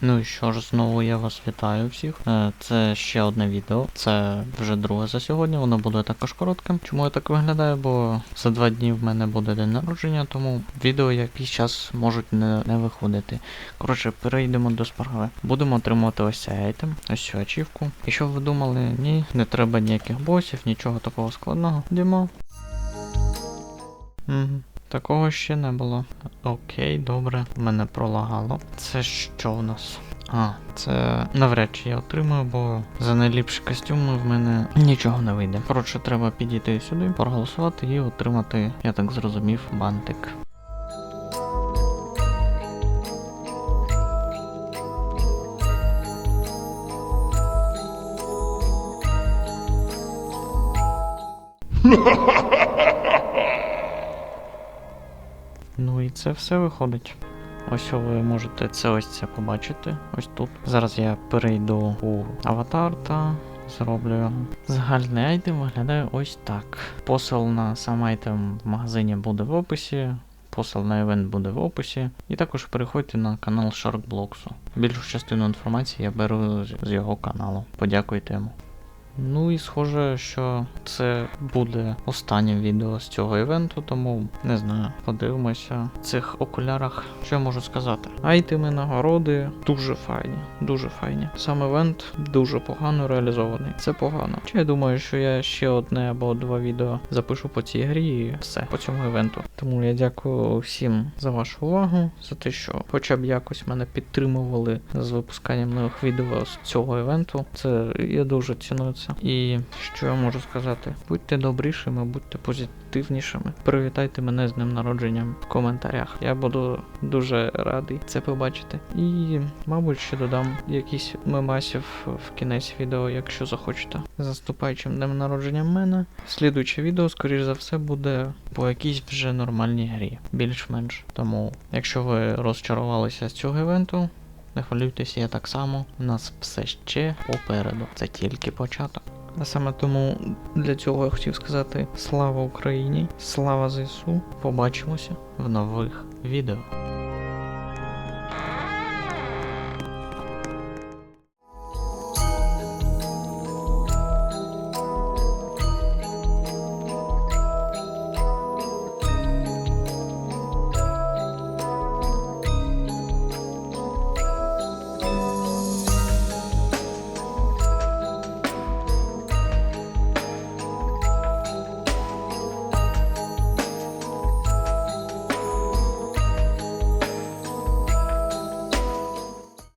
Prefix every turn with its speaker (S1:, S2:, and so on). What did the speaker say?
S1: Ну і що ж, знову я вас вітаю всіх. Е, Це ще одне відео. Це вже друге за сьогодні. Воно буде також коротким. Чому я так виглядаю? Бо за два дні в мене буде день народження, тому відео якийсь час можуть не, не виходити. Коротше, перейдемо до справи. Будемо отримувати ось цей айтем, ось цю ачівку. І що ви думали? Ні, не треба ніяких босів, нічого такого складного. Йдемо. Угу. Такого ще не було. Окей, добре, мене пролагало. Це що в нас? А, це навряд чи я отримаю, бо за найліпші костюми в мене нічого не вийде. Коротше, треба підійти сюди, проголосувати і отримати, я так зрозумів, бантик. Ну і це все виходить. Ось ви можете це ось це побачити. Ось тут. Зараз я перейду у аватар та зроблю його. Загальний айтем виглядає ось так. Посил на сам айтем в магазині буде в описі. Посил на івент буде в описі. І також переходьте на канал Sharkblocks. Більшу частину інформації я беру з- його каналу. Подякуйте йому. Ну і схоже, що це буде останнє відео з цього івенту, тому не знаю, подивимося в цих окулярах. Що я можу сказати? Айтеми, нагороди дуже файні, дуже файні. Сам івент дуже погано реалізований. Це погано. Чи я думаю, що я ще одне або два відео запишу по цій грі і все по цьому івенту. Тому я дякую всім за вашу увагу, за те, що хоча б якось мене підтримували з випусканням нових відео з цього івенту. Це я дуже ціную це. І що я можу сказати? Будьте добрішими, будьте позитивнішими. Привітайте мене з днем народження в коментарях. Я буду дуже радий це побачити. І, мабуть, ще додам якісь мемасів в кінець відео, якщо захочете. З Наступаючим днем народження мене. Слідуюче відео, скоріш за все, буде по якійсь вже нормальній грі, більш-менш. Тому, якщо ви розчарувалися з цього івенту, не хвилюйтеся, я так само. У нас все ще попереду. Це тільки початок. А саме тому для цього я хотів сказати слава Україні, слава ЗСУ. Побачимося в нових відео.